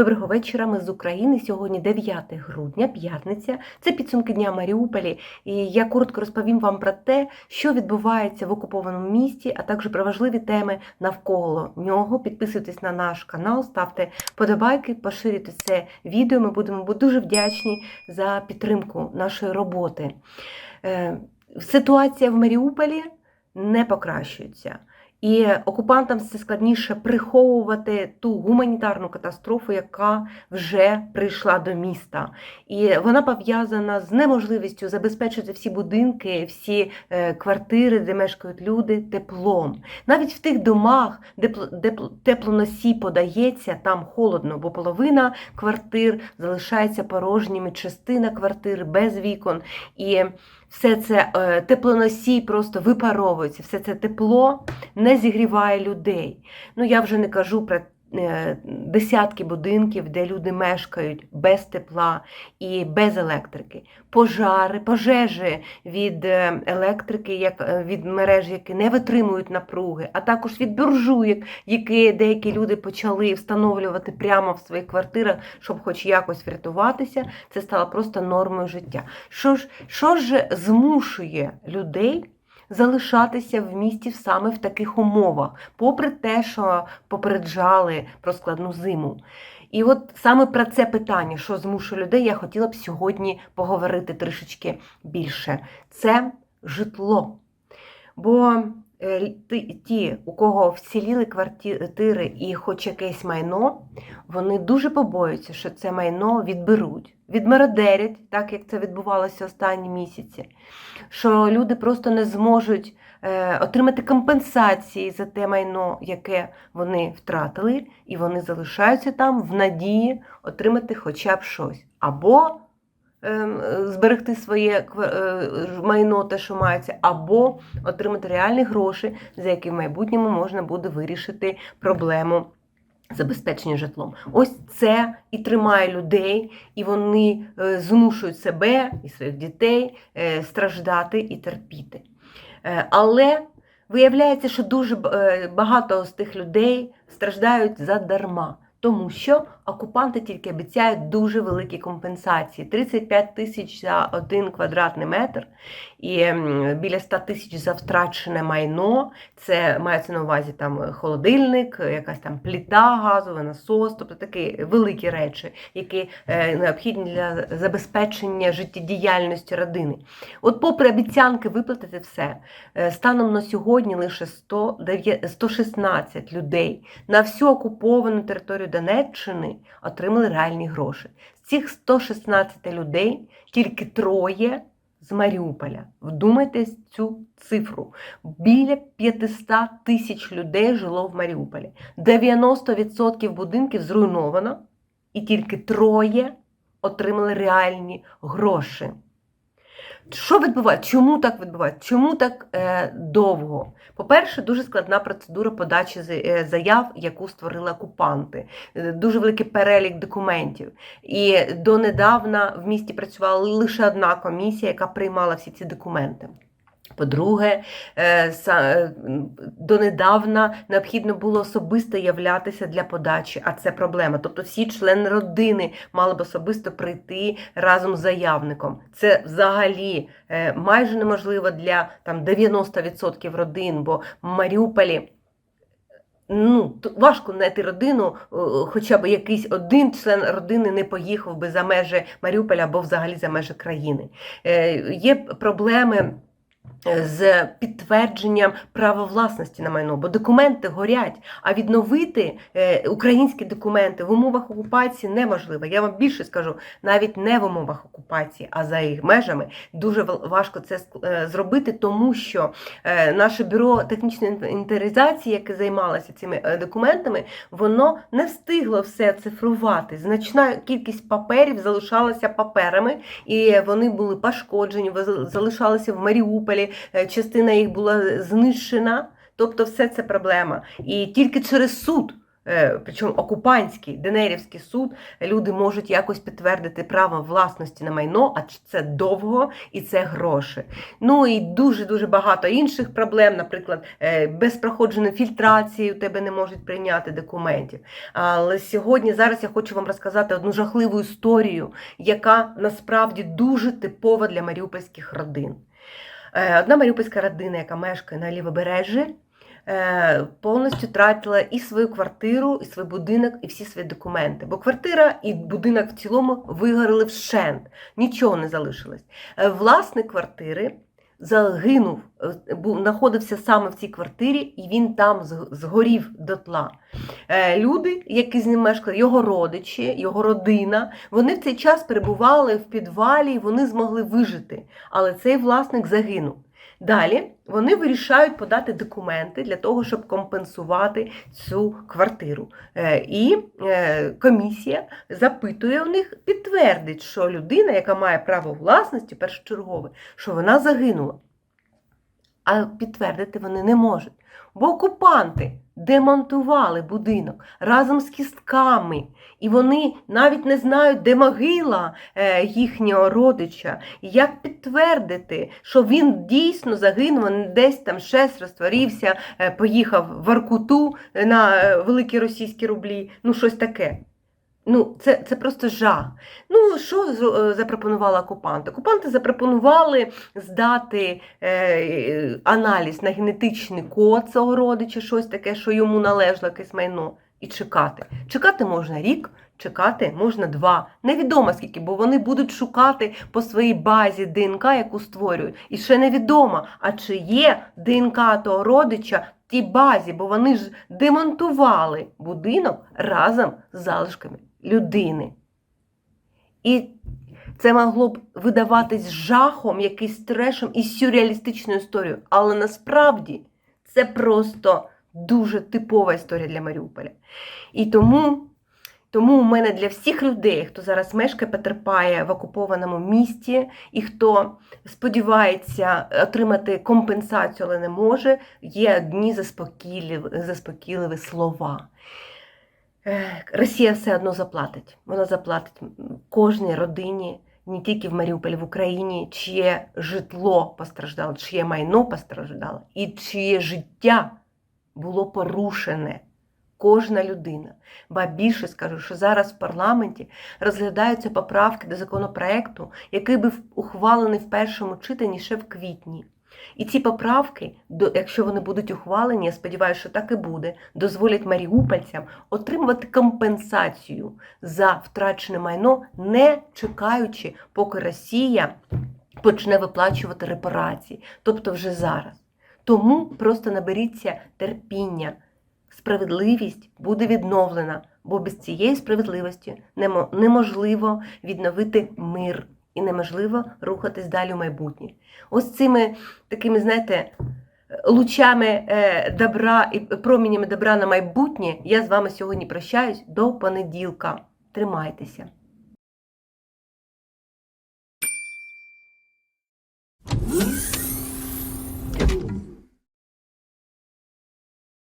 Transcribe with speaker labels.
Speaker 1: Доброго вечора. Ми з України. Сьогодні 9 грудня, п'ятниця. Це підсумки дня Маріуполі. І я коротко розповім вам про те, що відбувається в окупованому місті, а також про важливі теми навколо нього. Підписуйтесь на наш канал, ставте подобайки, поширюйте це відео. Ми будемо дуже вдячні за підтримку нашої роботи. Е, Ситуація в Маріуполі не покращується. І окупантам все складніше приховувати ту гуманітарну катастрофу, яка вже прийшла до міста. І вона пов'язана з неможливістю забезпечити всі будинки, всі е, квартири, де мешкають люди, теплом. Навіть в тих домах, де теплоносій подається, там холодно, бо половина квартир залишається порожніми, частина квартир без вікон. І все це е, теплоносій просто випаровується, все це тепло не зігріває людей. Ну я вже не кажу про десятки будинків, де люди мешкають без тепла і без електрики. Пожари, пожежі від е, електрики, як е, від мереж, які не витримують напруги, а також від буржуєк, які деякі люди почали встановлювати прямо в своїх квартирах, щоб хоч якось врятуватися. Це стало просто нормою життя. Що ж, що ж змушує людей? Залишатися в місті саме в таких умовах, попри те, що попереджали про складну зиму. І от саме про це питання, що змушує людей, я хотіла б сьогодні поговорити трішечки більше. Це житло. Бо ті- ті, у кого вціліли квартири і хоч якесь майно, вони дуже побоюються, що це майно відберуть, відмародерять, так як це відбувалося останні місяці, що люди просто не зможуть е, отримати компенсації за те майно, яке вони втратили, і вони залишаються там в надії отримати хоча б щось. Або зберегти своє е, майно, те, що мається, або отримати реальні гроші, за які в майбутньому можна буде вирішити проблему забезпечення житлом. Ось це і тримає людей, і вони е, змушують себе і своїх дітей е, страждати і терпіти. Е, Але виявляється, що дуже е, багато з тих людей страждають задарма. Тому що окупанти тільки обіцяють дуже великі компенсації: 35 тисяч за один квадратний метр і біля 100 тисяч за втрачене майно. Це мається на увазі там холодильник, якась там пліта газова, насос, тобто такі великі речі, які е, необхідні для забезпечення життєдіяльності родини. От, попри обіцянки виплатити все, е, станом на сьогодні лише 109 116 людей на всю окуповану територію Донеччини отримали реальні гроші. З цих 116 людей тільки троє з Маріуполя. Вдумайтесь цю цифру. Біля 500 тисяч людей жило в Маріуполі. 90% будинків зруйновано, і тільки троє отримали реальні гроші. Що відбувається? Чому так відбувається? Чому так е, довго? По-перше, дуже складна процедура подачі е, заяв, яку створили окупанти. Е, Дуже великий перелік документів. І донедавна в місті працювала лише одна комісія, яка приймала всі ці документи. По-друге, е, е, донедавна необхідно було особисто являтися для подачі, а це проблема. Тобто всі члени родини мали б особисто прийти разом з заявником. Це взагалі е, майже неможливо для там 90% родин, бо в Маріуполі. Ну, важко знайти родину, хоча б якийсь один член родини не поїхав би за межі Маріуполя або взагалі за межі країни. Є проблеми з підтвердженням права власності на майно, бо документи горять, а відновити е, українські документи в умовах окупації неможливо. Я вам більше скажу, навіть не в умовах окупації, а за їх межами дуже важко це е, зробити, тому що е, наше бюро технічної інвентаризації, яке займалося цими документами, воно не встигло все цифрувати. Значна кількість паперів залишалася паперами, і вони були пошкоджені, залишалися в Маріуполі, е, частина їх була знищена. Тобто, все це проблема. І тільки через суд е, причому окупантський Денерівський суд, люди можуть якось підтвердити право власності на майно, а це довго і це гроші. Ну і дуже-дуже багато інших проблем, наприклад, е, без проходженої фільтрації у тебе не можуть прийняти документів. Але сьогодні, зараз я хочу вам розказати одну жахливу історію, яка насправді дуже типова для маріупольських родин. Е, Одна маріупольська родина, яка мешкає на лівобережжі, е, повністю тратила і свою квартиру, і свій будинок, і всі свої документи. Бо квартира і будинок в цілому вигоріли вщент, нічого не залишилось. Е, Власник квартири загинув, е, був, знаходився саме в цій квартирі, і він там згорів дотла. Е, Люди, які з ним мешкали, його родичі, його родина, вони в цей час перебували в підвалі і вони змогли вижити. Але цей власник загинув. Далі вони вирішають подати документи для того, щоб компенсувати цю квартиру. Е, І е, комісія запитує у них, підтвердить, що людина, яка має право власності, першочергове, що вона загинула. А підтвердити вони не можуть. Бо окупанти демонтували будинок разом з кістками, і вони навіть не знають, де могила е, їхнього родича. Як підтвердити, що він дійсно загинув, десь там шесть розтворився, е, поїхав в Воркуту на е, великі російські рублі, ну щось таке. Ну, це, це просто жах. Ну, що е, запропонували окупанти? Окупанти запропонували здати е, аналіз на генетичний код цього родича, щось таке, що йому належало якесь майно, і чекати. Чекати можна рік, чекати можна два. Невідомо скільки, бо вони будуть шукати по своїй базі ДНК, яку створюють. І ще невідомо, а чи є ДНК того родича тій базі, бо вони ж демонтували будинок разом з залишками людини. І це могло б видаватись жахом, якийсь трешем і сюрреалістичною історією. Але насправді це просто дуже типова історія для Маріуполя. І тому, тому у мене для всіх людей, хто зараз мешкає, потерпає в окупованому місті, і хто сподівається отримати компенсацію, але не може, є одні заспокійливі, заспокійливі слова. Росія все одно заплатить. Вона заплатить кожній родині, не тільки в Маріуполі, в Україні, чиє житло постраждало, чиє майно постраждало, і чиє життя було порушене. Кожна людина. Ба більше скажу, що зараз в парламенті розглядаються поправки до законопроекту, який був ухвалений в першому читанні ще в квітні. І ці поправки, якщо вони будуть ухвалені, я сподіваюся, що так і буде, дозволять маріупольцям отримувати компенсацію за втрачене майно, не чекаючи, поки Росія почне виплачувати репарації, тобто вже зараз. Тому просто наберіться терпіння. Справедливість буде відновлена, бо без цієї справедливості неможливо відновити мир і неможливо рухатись далі в майбутнє. Ось цими такими, знаєте, лучами е, добра і промінями добра на майбутнє я з вами сьогодні прощаюсь до понеділка. Тримайтеся.